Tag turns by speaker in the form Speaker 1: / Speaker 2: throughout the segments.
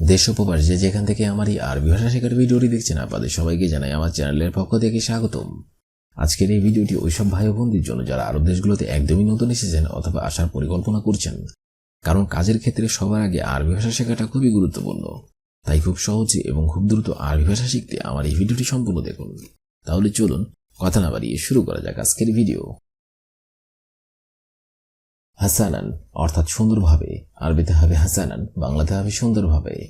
Speaker 1: দেশ উপবাস যে যেখান থেকে আমার এই আরবি ভাষা শেখার ভিডিওটি দেখছেন, আপনাদের সবাইকে জানাই আমার চ্যানেলের পক্ষ থেকে স্বাগতম। আজকের এই ভিডিওটি ওইসব ভাই বোনদের জন্য যারা আরব দেশগুলোতে একদমই নতুন এসেছেন অথবা আসার পরিকল্পনা করছেন। কারণ কাজের ক্ষেত্রে সবার আগে আরবি ভাষা শেখাটা খুবই গুরুত্বপূর্ণ। তাই খুব সহজে এবং খুব দ্রুত আরবি ভাষা শিখতে আমার এই ভিডিওটি সম্পূর্ণ দেখুন। তাহলে চলুন, কথা না বাড়িয়ে শুরু করা যাক আজকের ভিডিও। হাসানান, অর্থাৎ সুন্দরভাবে, আরবিতে হবে হাসানান, বাংলাতে হবে সুন্দরভাবে।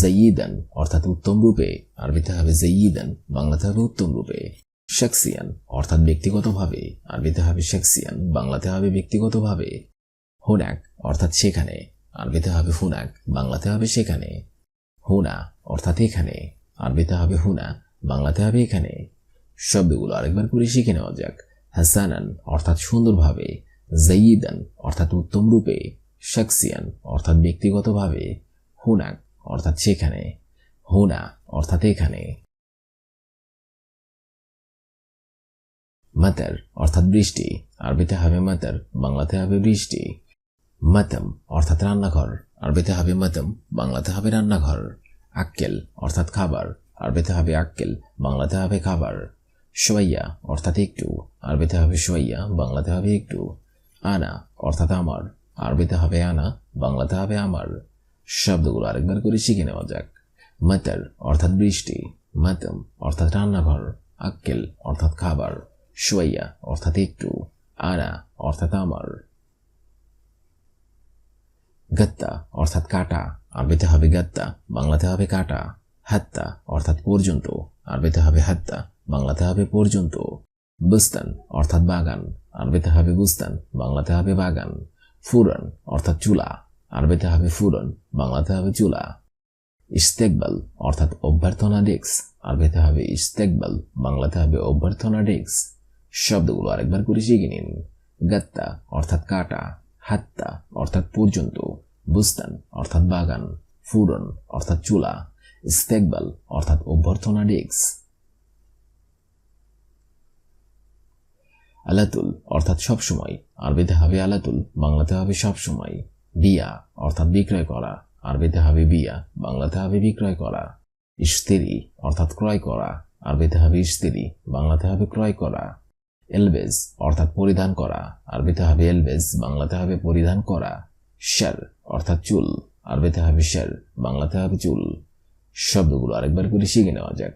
Speaker 1: জাইয়িদান অর্থাৎ উত্তম রূপে, আরবিতে হবে জাইয়িদান বাংলাতে হবে উত্তম রূপে। শেক্সিয়ান অর্থাৎ ব্যক্তিগতভাবে, আরবিতে হবে শেক্সিয়ান বাংলাতে হবে ব্যক্তিগতভাবে। হুনাক, অর্থাৎ সেখানে, আরবিতে হবে হুনাক, বাংলাতে হবে সেখানে। হুনা, অর্থাৎ এখানে, আরবিতে হবে হুনা, বাংলাতে হবে এখানে। শব্দগুলো আরেকবার করে শিখে নেওয়া যাক। হাসানান, অর্থাৎ সুন্দরভাবে জাইয়িদান অর্থাৎ উত্তম রূপে শাকসিয়ান অর্থাৎ ব্যক্তিগতভাবে হুনাক অর্থাৎ সেখানে হুনা অর্থাৎ এখানে। মাতার অর্থাৎ বৃষ্টি, আরবিতে হবে মাতার বাংলাতে হবে বৃষ্টি। মাতাম অর্থাৎ রান্নাঘর, আরবিতে হবে মাতাম বাংলাতে হবে রান্নাঘর। আক্কেল অর্থাৎ খাবার, আরবিতে হবে আক্কেল বাংলাতে হবে খাবার। সোয়াইয়া অর্থাৎ একটু, আরবিতে হবে সোয়াইয়া বাংলাতে হবে একটু। আনা, অর্থাৎ আমার। আরবিতে হবে আনা, বাংলাতে হবে আমার। শব্দগুলো আরেকবার করে শিখে নেওয়া যাক। মাতার অর্থাৎ বৃষ্টি। মাতাম, অর্থাৎ রান্নাঘর। আক্কেল, অর্থাৎ খাবার। সোয়াইয়া, অর্থাৎ একটু। আনা, অর্থাৎ আমার। গত্তা, অর্থাৎ কাটা। আরবিতে হবে গত্তা, বাংলাতে হবে কাটা। হাত্তা, অর্থাৎ পর্যন্ত। আরবিতে হবে হাত্তা, বাংলাতে হবে পর্যন্ত। বুস্তান, অর্থাৎ বাগান। আরবিতে হবে বুস্তান, বাংলাতে হবে বাগান। ফুরন, অর্থাৎ চুলা। আরবিতে হবে ফুরন, বাংলাতে হবে চুলা। ইস্তেকবাল, অর্থাৎ অভ্যর্থনা ডেস্ক। আরবিতে হবে ইস্তেকবাল, বাংলাতে হবে অভ্যর্থনা ডেস্ক। শব্দগুলো আরেকবার করে শিখে নিন। গাত্তা, অর্থাৎ কাটা। হাত্তা, অর্থাৎ পর্যন্ত। বুস্তান, অর্থাৎ বাগান। ফুরন, অর্থাৎ চুলা। ইস্তেকবাল, অর্থাৎ অভ্যর্থনা ডেস্ক। আলাতুল অর্থাৎ সবসময় আরবিতে হবে আলাতুল, বাংলাতে হবে সবসময় বিয়া অর্থাৎ বিক্রয় করা। আরবিতে হবে বিয়া, বাংলাতে হবে বিক্রয় করা। ইস্তেরি অর্থাৎ ক্রয় করা। আরবিতে হবে ইস্তেরি বাংলাতে হবে ক্রয় করা। এলবেজ অর্থাৎ পরিধান করা। আরবিতে হবে এলবেজ, বাংলাতে হবে পরিধান করা। শের অর্থাৎ চুল। আরবিতে হবে শের, বাংলাতে হবে চুল। শব্দগুলো আরেকবার করে শিখে নেওয়া যাক।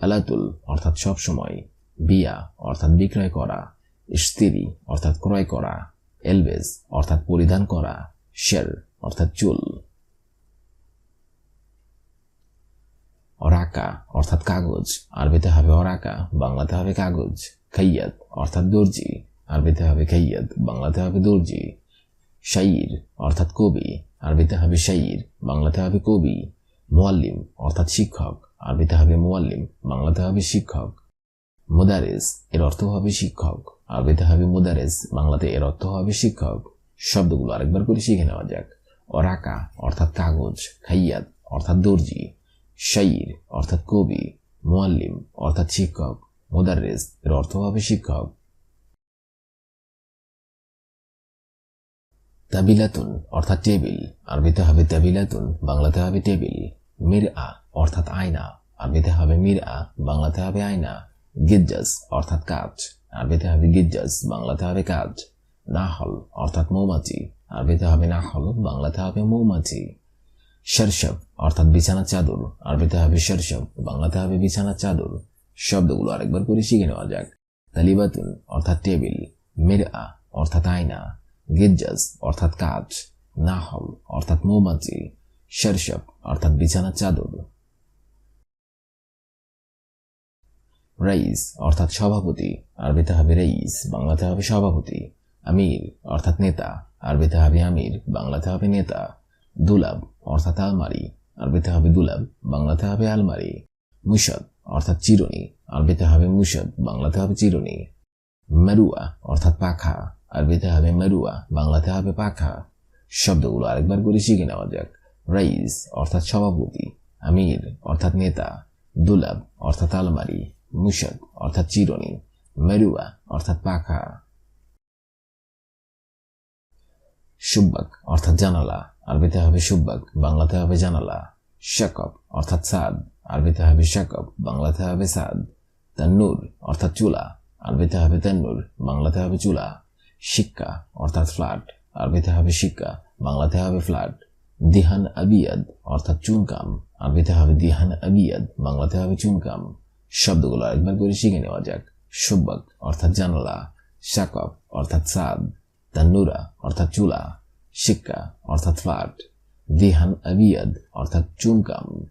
Speaker 1: আলাতুল অর্থাৎ সবসময় বিয়া অর্থাৎ বিক্রয় করা। ইস্তিরি অর্থাৎ ক্রয় করা। এলবেজ, অর্থাৎ পরিধান করা। শের, অর্থাৎ চুল। অরাকা, অর্থাৎ কাগজ। আরবিতে হবে অরাকা, বাংলাতে হবে কাগজ। খাইয়াত অর্থাৎ দর্জি। আরবিতে হবে খাইয়াত বাংলাতে হবে দর্জি। শাইর, অর্থাৎ কবি। আরবিতে হবে শাইর, বাংলাতে হবে কবি। মোয়াল্লিম, অর্থাৎ শিক্ষক। আরবিতে হবে মোয়াল্লিম, বাংলাতে হবে শিক্ষক। মুদারেস, এর অর্থ হবে শিক্ষক। আরবিতে হবে মুদারেস বাংলাতে এর অর্থ হবে শিক্ষক। শব্দগুলো আরেকবার করে শিখে নেওয়া যাক। অরাকা অর্থাৎ কাগজ খাইয়াত অর্থাৎ দর্জি। শাইর অর্থাৎ কবি। মোয়াল্লিম অর্থাৎ শিক্ষক। মুদারেস এর অর্থ হবে শিক্ষক। তাবিলাতুন অর্থাৎ টেবিল। আরবিতে হবে তাবিলাতুন, বাংলাতে হবে টেবিল। মির আ অর্থাৎ আয়না। আরবিতে হবে মির আ বাংলাতে হবে আয়না। গিজ্জাস অর্থাৎ কাজ আরবিতে হবে গিজ্জাস বাংলাতে হবে কাজ। নাহল, অর্থাৎ মৌমাছি। আরবিতে হবে নাহল, বাংলাতে হবে মৌমাছি। শরশব অর্থাৎ বিছানা চাদর। আরবিতে হবে শরশব বাংলাতে হবে বিছানা চাদর। শব্দগুলো আরেকবার করে শিখে নেওয়া যাক। তালিবাতুন, অর্থাৎ টেবিল। মির অর্থাৎ আয়না। গিজ্জাস অর্থাৎ কাজ। নাহল, অর্থাৎ মৌমাছি। শরশব অর্থাৎ বিছানা চাদর। রাইস অর্থাৎ সভাপতি, আরবিতে হবে রাইস, বাংলাতে হবে সভাপতি, আমির অর্থাৎ নেতা, আরবিতে হবে আমির, বাংলাতে হবে নেতা, দুলাব অর্থাৎ আলমারি, আরবিতে হবে দুলাব, বাংলাতে হবে আলমারি, মুশদ অর্থাৎ চিরুনি, আরবিতে হবে মুশদ, বাংলাতে হবে চিরুনি, মেরুয়া অর্থাৎ পাখা, আরবিতে হবে মেরুয়া, বাংলাতে হবে পাখা, শব্দগুলো আরেকবার করে শিখে নেওয়া যাক, রাইস অর্থাৎ সভাপতি, আমির অর্থাৎ নেতা, দুলাব অর্থাৎ আলমারি মুশদ অর্থাৎ চিরুনি মেরুয়া, অর্থাৎ পাখা। সুব্বাক, অর্থাৎ জানালা, আরবিতে হবে সুব্বাক, বাংলাতে হবে জানালা। শাকব, অর্থাৎ সাদ, আরবিতে হবে শাকব, বাংলাতে হবে সাদ। তান্নুর, অর্থাৎ চুলা, আরবিতে হবে তান্নুর, বাংলাতে হবে চুলা। শিক্ষা অর্থাৎ ফ্ল্যাট, আরবিতে হবে শিক্ষা বাংলাতে হবে ফ্ল্যাট। দিহান আবিয়াদ, অর্থাৎ চুনকাম, আরবিতে হবে দিহান আবিয়াদ, বাংলাতে হবে চুনকাম। শব্দগুলো আরেকবার করে শিখে নেওয়া যাক। সুব্বক অর্থাৎ জানালা। শাকব, অর্থাৎ সাদ। তান্নুরা, অর্থাৎ চুলা। শিক্ষা অর্থাৎ ফ্ল্যাট দিহান আবিয়াদ, অর্থাৎ চুমকাম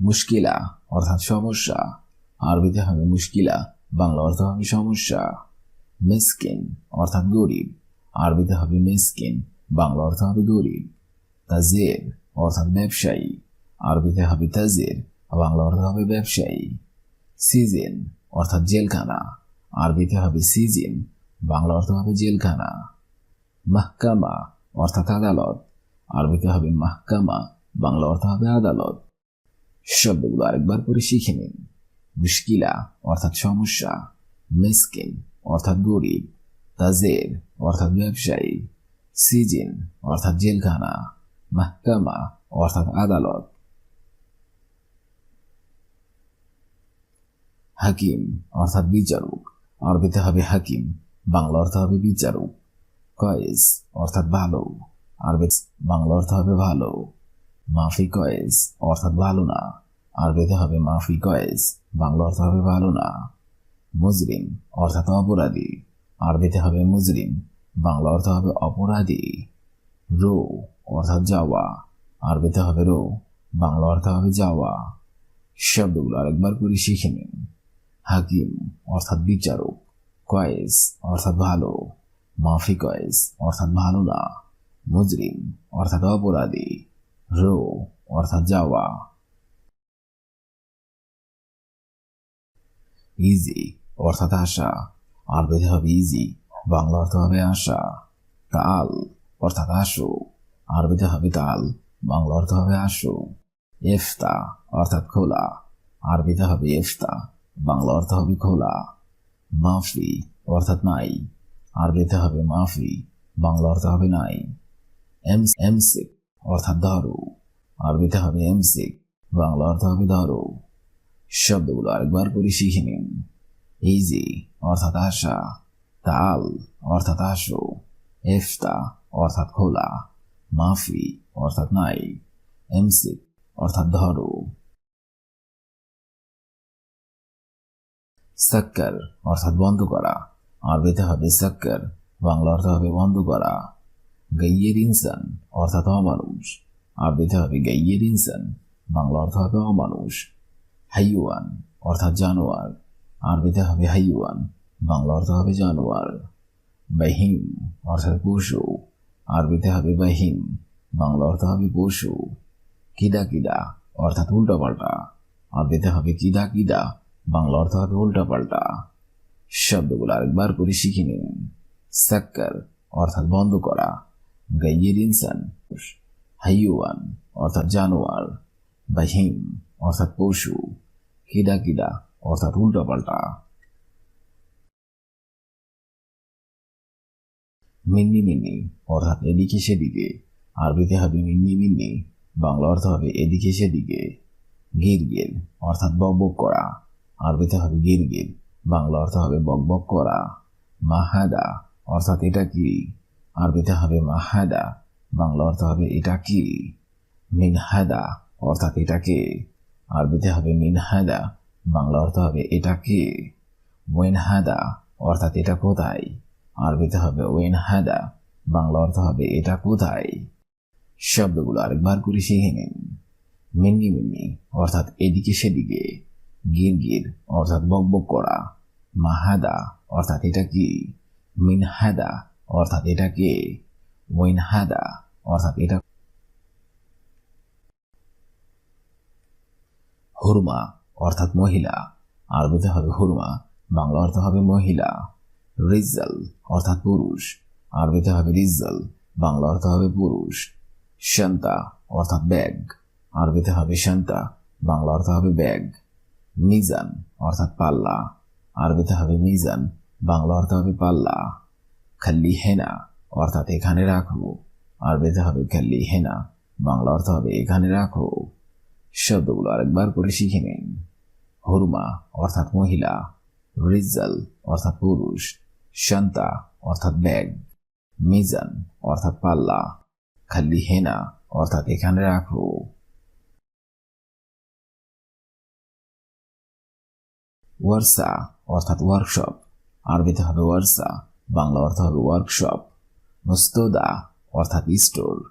Speaker 1: মুশকিলা, অর্থাৎ সমস্যা। আরবিতে হবে মুশকিলা, বাংলা অর্থ হবে সমস্যা। মিসকিন, অর্থাৎ গরিব। আরবিতে হবে মিসকিন, বাংলা অর্থ হবে গরিব। তাজের, অর্থাৎ ব্যবসায়ী। আরবিতে হবে তাজের বাংলা অর্থ হবে ব্যবসায়ী। সিজন অর্থাৎ জেলখানা। আরবিতে হবে সিজিন, বাংলা অর্থ হবে জেলখানা। মাহকামা অর্থাৎ আদালত। আরবিতে হবে মাহকামা, বাংলা অর্থ হবে আদালত। শব্দগুলো আরেকবার করে শিখে নিন। মুশকিলা অর্থাৎ সমস্যা। মিসকিন অর্থাৎ গরিব। তাজের অর্থাৎ ব্যবসায়ী। সিজিন অর্থাৎ জেলখানা। মাহকামা অর্থাৎ আদালত। হাকিম, অর্থাৎ বিচারক। আরবিতে হবে হাকিম, বাংলা অর্থ হবে বিচারক। কয়েস, অর্থাৎ ভালো। আরবি, বাংলা অর্থ হবে ভালো। মাফি কয়েস, অর্থাৎ ভালো না। আরবিতে হবে মাফি কয়েস, বাংলা অর্থ হবে ভালো না। মুজরিম, অর্থাৎ অপরাধী। আরবিতে হবে মুজরিম, বাংলা অর্থ হবে অপরাধী। রো, অর্থাৎ যাওয়া। আরবিতে হবে রো, বাংলা অর্থ হবে যাওয়া। শব্দগুলো আরেকবার করে শিখে নিন। হাকিম, অর্থাৎ বিচারক, কয়েস, অর্থাৎ ভালো, মাফি কয়েস, অর্থাৎ ভালো না, মুজরিম, অর্থাৎ অপরাধী, রো, অর্থাৎ যাওয়া। ইজি, অর্থাৎ আশা। আরবিতে হবে ইজি, বাংলা অর্থ হবে আশা। তাল, অর্থাৎ আসো। আরবিতে হবে তাল, বাংলা অর্থ হবে আসো। এফতা, অর্থাৎ খোলা। আরবিতে হবে এফতা বাংলা অর্থ হবে খোলা। মাফি অর্থাৎ নাই। আরবিতে হবে মাফি, বাংলা অর্থ হবে নাই। এম এমসিক অর্থাৎ ধরো আরবিতে হবে এমসিক, বাংলা অর্থ হবে ধরো শব্দগুলো আরেকবার করে শিখে নিন। ইজি অর্থাৎ আশা, তাল অর্থাৎ আসো এফতা অর্থাৎ খোলা, মাফি অর্থাৎ নাই, এমসিক অর্থাৎ ধরো। সাক্কার, অর্থাৎ বন্ধ করা। আরবিতে হবে সাক্কার, বাংলা অর্থ হবে বন্ধ করা। গাইয়ের ইনসান, অর্থাৎ অমানুষ। আরবিতে হবে গাইয়ের ইনসান, বাংলা অর্থ হবে অমানুষ। হাইওয়ান, অর্থাৎ জানোয়ার। আরবিতে হবে হাইওয়ান, বাংলা অর্থ হবে জানোয়ার। বাহিম, অর্থাৎ পশু। আরবিতে হবে বাহিম, বাংলা অর্থ হবে পশু। কিদা কিদা অর্থাৎ উল্টাপাল্টা। আরবিতে হবে কিদা কিদা বাংলা অর্থ হবে উল্টাপাল্টা। শব্দগুলো আরেকবার করে শিখে নিন। সাক্কার অর্থাৎ বন্ধ করা। গাইয়ের ইনসান, হাইওয়ান অর্থাৎ জানোয়ার। বাহিম অর্থাৎ পশু। কিডা কিডা অর্থাৎ উল্টাপাল্টা। মিন্নি মিন্নি অর্থাৎ এদিকে সেদিকে। আরবিতে হবে মিন্নি মিন্নি, বাংলা অর্থ হবে এদিকে সেদিকে। গির গির অর্থাৎ বক বক করা। আরবিতে হবে গির গির বাংলা অর্থ হবে বক বক করা, মাহাদা, অর্থাৎ এটা কি? আরবিতে হবে মাহাদা, বাংলা অর্থ হবে এটা কি? মিনহাদা, অর্থাৎ এটা কে? আরবিতে হবে মিনহাদা, বাংলা অর্থ হবে এটা কে? ওয়েনহাদা, অর্থাৎ এটা কোথায়? আরবিতে হবে ওয়েনহাদা, বাংলা অর্থ হবে এটা কোথায়? শব্দগুলো আরেকবার করে শিখে নিন। মিন্নি মিন্নি, অর্থাৎ এদিকে সেদিকে। গির গির অর্থাৎ বক বক করা মাহাদা, অর্থাৎ এটা কি? মিনহাদা, অর্থাৎ এটা কে? ওয়েনহাদা অর্থাৎ এটা হুরমা, অর্থাৎ মহিলা। আরবিতে হবে হুরমা, বাংলা অর্থ হবে মহিলা। রিজাল অর্থাৎ পুরুষ। আরবিতে হবে রিজাল বাংলা অর্থ হবে পুরুষ। শান্তা, অর্থাৎ ব্যাগ। আরবিতে হবে শান্তা, বাংলা অর্থ হবে ব্যাগ। মিজান, অর্থাৎ পাল্লা। আরবিতে হবে মিজান, বাংলা অর্থ হবে পাল্লা। খাল্লি হেনা অর্থাৎ এখানে রাখো। আরবিতে হবে খাল্লি হেনা বাংলা অর্থ হবে এখানে রাখো। শব্দগুলো আরেকবার করে শিখে নিন। হরুমা, অর্থাৎ মহিলা। রিজাল অর্থাৎ পুরুষ। শান্তা, অর্থাৎ ব্যাগ। মিজান, অর্থাৎ পাল্লা। খাল্লি হেনা অর্থাৎ এখানে রাখো। ওয়ারসা, অর্থাৎ ওয়ার্কশপ আরবিতে হবে ওয়ার্সা, বাংলা অর্থ হবে ওয়ার্কশপ মুস্তদা অর্থাৎ স্টোর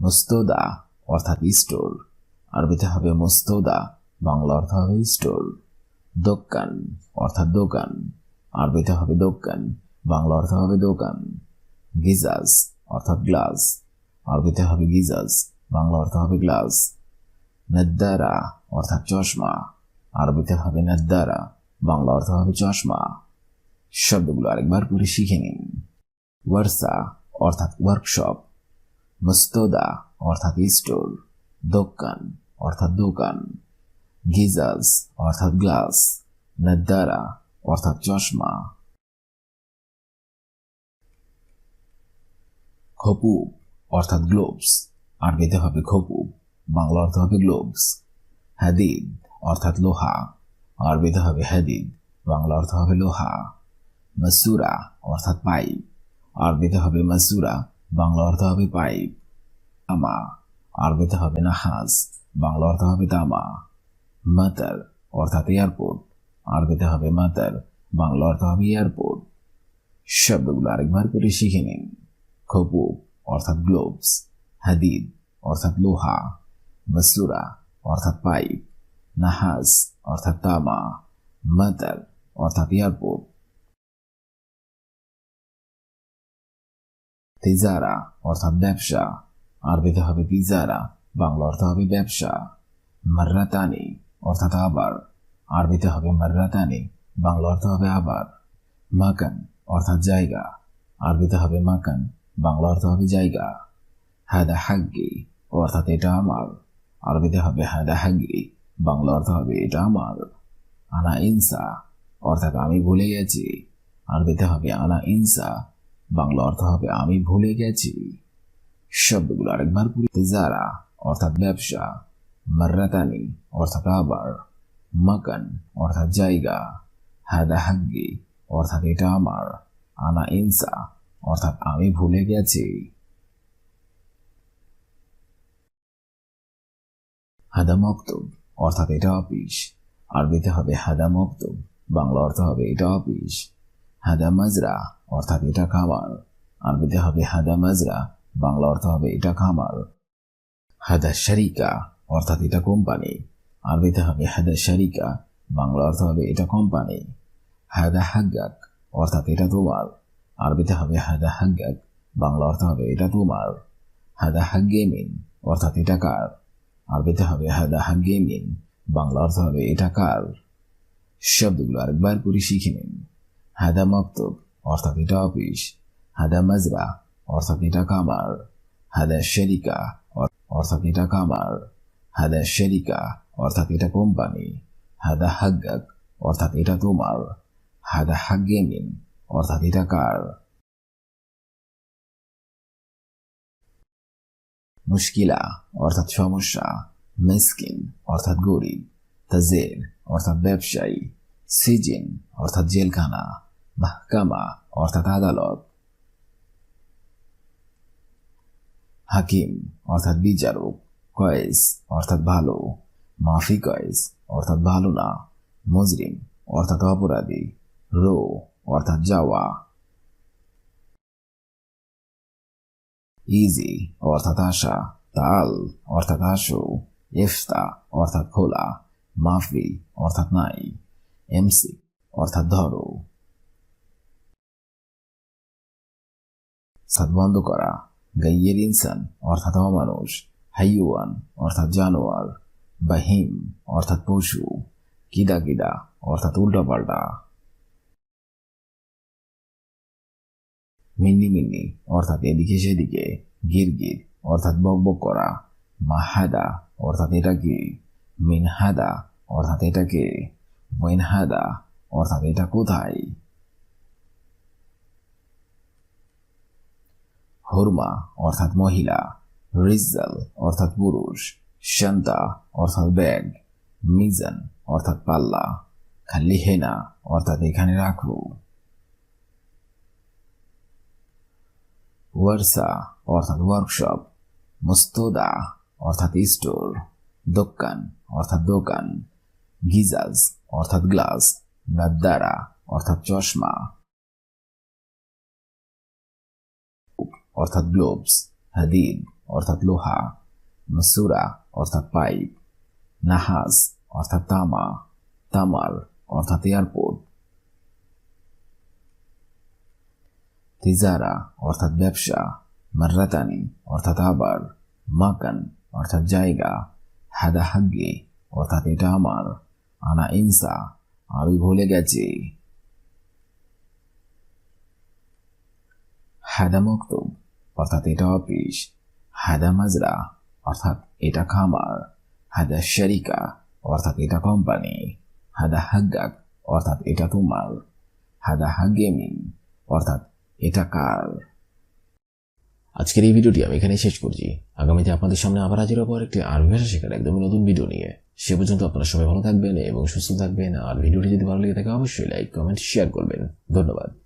Speaker 1: মুস্তদা অর্থাৎ স্টোর আরবিতে হবে মুস্তদা, বাংলা অর্থ হবে স্টোর দোকান, অর্থাৎ দোকান। আরবিতে হবে দোকান, বাংলা অর্থ হবে দোকান। গিজাস অর্থাৎ গ্লাস। আরবিতে হবে গিজাস বাংলা অর্থ হবে গ্লাস। নদ্দারা, অর্থাৎ চশমা। আরবিতে হবে নদ্দারা, বাংলা অর্থ হবে চশমা। শব্দগুলো আরেকবার করে শিখে নিন। ওয়ারসা অর্থাৎ ওয়ার্কশপ মুস্তদা অর্থাৎ স্টোর দোকান অর্থাৎ দোকান গিজাস অর্থাৎ গ্লাস, নদ্দারা অর্থাৎ চশমা। খপুব অর্থাৎ গ্লোভস আরবিতে হবে খপুব, বাংলা অর্থ হবে গ্লোভস হাদিদ অর্থাৎ লোহা। আরবিতে হবে হাদিদ, বাংলা অর্থ হবে লোহা। মাসুরা অর্থাৎ পাইপ। আরবিতে হবে মাসুরা, বাংলা অর্থ হবে পাইপ। আমা। আরবিতে হবে নাহাজ, বাংলা অর্থ হবে তামা। মাতার অর্থাৎ এয়ারপোর্ট। আরবিতে হবে মাতার, বাংলা অর্থ হবে এয়ারপোর্ট। শব্দগুলো আরেকবার করে শিখে নিন। খপু অর্থাৎ গ্লোভস। হাদিদ অর্থাৎ লোহা। মাসুরা অর্থাৎ পাইপ। নাহাস অর্থাৎ তামা মাতার অর্থাৎ এয়ারপোর্ট তিজারা, অর্থাৎ ব্যবসা, আরবিতে হবে তিজারা, বাংলা অর্থ হবে ব্যবসা, মার্রাতানি, অর্থাৎ আবার, আরবিতে হবে মার্রাতানি, বাংলা অর্থ হবে আবার, মাকান, অর্থাৎ জায়গা, আরবিতে হবে মাকান, বাংলা অর্থ হবে জায়গা হাদা হাগ্গি অর্থাৎ এটা আমার, আরবিতে হবে হাদা হাগ্গি বাংলা অর্থ হবে, এটা আমার। আনা ইনসা। অর্থাৎ আমি ভুলে গেছি। আরবিতে হবে, আনা ইনসা। বাংলা অর্থ হবে, আমি ভুলে গেছি। শব্দগুলো আরেকবার পুরিতে যারা অর্থাৎ ব্যবসা। মার্রাতানি। অর্থাৎ আবার মাকান। অর্থাৎ জায়গা। হাদা হাগ্গি। অর্থাৎ এটা আমার। আনা ইনসা। অর্থাৎ আমি ভুলে গেছি। হাদা মক্তব। অর্থাৎ এটা অফিস। আরবিতে হবে হাদা মক্তব, বাংলা অর্থ হবে এটা অফিস। হাদা মাজরা, অর্থাৎ এটা খামার। আরবিতে হবে হাদা মাজরা, বাংলা অর্থ হবে এটা খামার। হাদা শারিকা, অর্থাৎ এটা কোম্পানি। আরবিতে হবে হাদা শারিকা, বাংলা অর্থ হবে এটা কোম্পানি। হাদা হাগ্গাক অর্থাৎ এটা তোমার। আরবিতে হবে হাদা হাগ্গাক বাংলা অর্থ হবে এটা তোমার। হাদা হাগ্গেমিন অর্থাৎ এটা কার? আরবিতে হবে হাদা হাগ্গেমিন বাংলা অর্থ হবে, এটা কার? শব্দগুলো আরেকবার করে শিখে নিন। হাদা মক্তব, অর্থাৎ এটা অফিস। হাদা মাজরা, অর্থাৎ এটা কামার হাদা শেরিকা অর্থাৎ এটা কামার হাদা শেরিকা, অর্থাৎ এটা কোম্পানি। হাদা হাগ্গাক, অর্থাৎ এটা তোমার। হাদা হাগ্গেমিন অর্থাৎ এটা কার? মুশকিলা অর্থাৎ সমস্যা মিসকিন অর্থাৎ গরিব তাজের অর্থাৎ ব্যবসায়ী সিজিন অর্থাৎ জেলখানা মাহকামা অর্থাৎ আদালত হাকিম অর্থাৎ বিচারক কয়েস অর্থাৎ ভালো মাফি কয়েস অর্থাৎ ভালো না মুজরিম অর্থাৎ অপরাধী রো অর্থাৎ যাওয়া ইজি, অর্থাৎ আশা, তাল, অর্থাৎ আসো ইফতা, অর্থাৎ খোলা, মাফি, অর্থাৎ নাই, এমসি, অর্থাৎ ধরো। সাদ বন্ধ করা, গাইয়ের ইনসান, অর্থাৎ অমানুষ হাইওয়ান অর্থাৎ জানোয়ার, বাহিম, অর্থাৎ পশু কিদা কিদা অর্থাৎ উল্টাপাল্টা। মিন্নি মিন্নি, অর্থাৎ এদিকে সেদিকে গিরগির অর্থাৎ বকবক করা, মাহাদা, অর্থাৎ এটা কি? মিনহাদা, অর্থাৎ এটা কে? মিনহাদা অর্থাৎ এটা কোথায়? হুরমা, অর্থাৎ মহিলা রিজাল অর্থাৎ পুরুষ, শান্তা, অর্থাৎ ব্যাগ, মিজান, অর্থাৎ পাল্লা, খালি হেনা, অর্থাৎ এখানে রাখো। ওয়ারসা, অর্থাৎ ওয়ার্কশপ মুস্তদা, অর্থাৎ স্টোর দোকান, অর্থাৎ দোকান, গিজাজ, অর্থাৎ গ্লাস নাদ্দারা অর্থাৎ চশমা, অর্থাৎ গ্লোভস হাদিদ, অর্থাৎ লোহা মসুরা অর্থাৎ পাইপ নাহাস অর্থাৎ তামা, তামার, অর্থাৎ এয়ারপোর্ট তিজারা, অর্থাৎ ব্যবসা, মার্রাতানি, অর্থাৎ আবার, মাকান, অর্থাৎ জায়গা হাদা হাগ্গে অর্থাৎ এটা আমার, আনা ইনসা, আমি ভুলে গেছি। হাদা মক্তব, অর্থাৎ এটা অফিস। হাদা মাজরা, অর্থাৎ এটা খামার। হাদা শরিকা, অর্থাৎ এটা কোম্পানি। হাদা হাগ্গাক অর্থাৎ এটা তোমার। হাদা হাগেমিন অর্থাৎ এটা কার? আজকের এই ভিডিওটি আমি এখানেই শেষ করছি। আগামীতে আপনাদের সামনে আবার হাজির হব একটি আরবি ভাষা শেখার একদমই নতুন ভিডিও নিয়ে। সে পর্যন্ত আপনারা সবাই ভালো থাকবেন এবং সুস্থ থাকবেন। আর ভিডিওটি যদি ভালো লেগে থাকে, অবশ্যই লাইক কমেন্ট শেয়ার করবেন। ধন্যবাদ।